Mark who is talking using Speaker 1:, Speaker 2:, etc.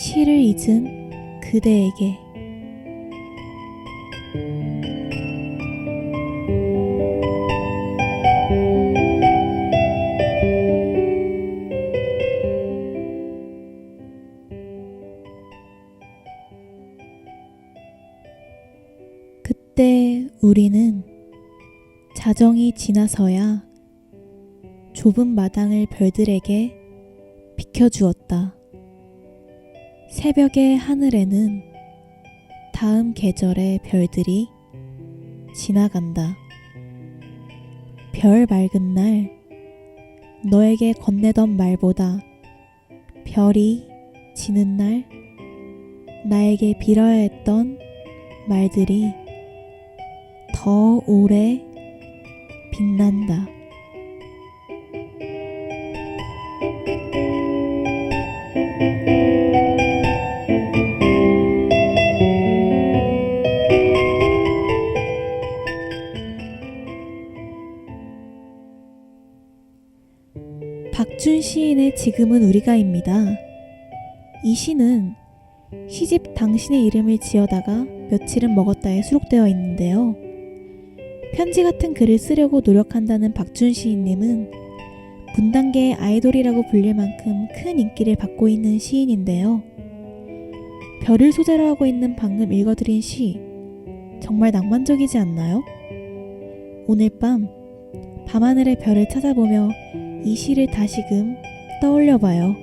Speaker 1: 시를 잊은 그대에게 그때 우리는 자정이 지나서야 좁은 마당을 별들에게 비켜주었다. 새벽의 하늘에는 다음 계절의 별들이 지나간다. 별 맑은 날, 너에게 건네던 말보다 별이 지는 날, 나에게 빌어야 했던 말들이 더 오래 빛난다. 박준 시인의 지금은 우리가입니다. 이 시는 시집 당신의 이름을 지어다가 며칠은 먹었다에 수록되어 있는데요. 편지 같은 글을 쓰려고 노력한다는 박준 시인님은 문단계의 아이돌이라고 불릴 만큼 큰 인기를 받고 있는 시인인데요. 별을 소재로 하고 있는 방금 읽어드린 시, 정말 낭만적이지 않나요? 오늘 밤, 밤하늘의 별을 찾아보며 이 시를 다시금 떠올려 봐요.